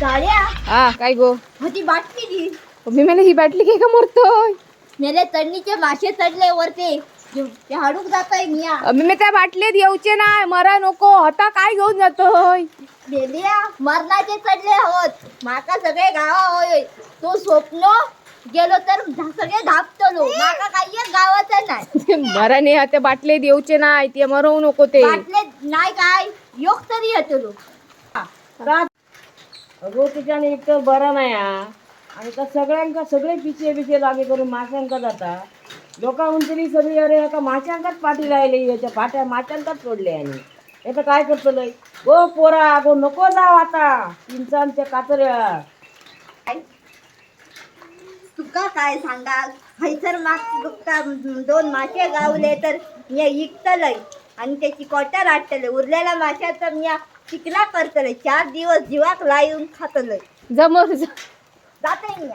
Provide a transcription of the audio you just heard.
साड्या हा काय गो? होती बाटली दी मी मला ही बाटली काय का मरतोय मेले चढणीचे मासे चढले वरते ते हाडूक जातोय मिया. मी मी त्या बाटलीत येऊचे नाही मरा नको. आता काय घेऊन जातोय? मेलिया मरणाचे चढले आहोत. माका सगळे गावा होय तो स्वप्न गेलो तर धा- सगळे धापतलो. माका काही एक गावाचं नाही. मरा नाही त्या बाटलीत येऊचे नाही. ते मरवू नको ते. बाटले नाही काय? योग तरी येतलो अगो तिच्याने एक तर बरा नाही हा. आणि त्या सगळ्यांका सगळे पिचे पिचे लागे करून माश्यांका जाता लोकां उंचली सगळी अरे एका माश्यांकाच पाठी राहिली याच्या पाट्या माश्यांकाच सोडले आणि आता काय करतलंय गो पोरा गो नको जाव आता. इंचांच्या कातऱ्या. तुका काय सांगाल? हैसर माग दोन मासे गावले तर मी इकतलय आणि त्याची कोट्या राटतले उरलेल्या माशाचं मी चिकला करतलय चार दिवस जीवाक लावून खातलय. जमर जाते मी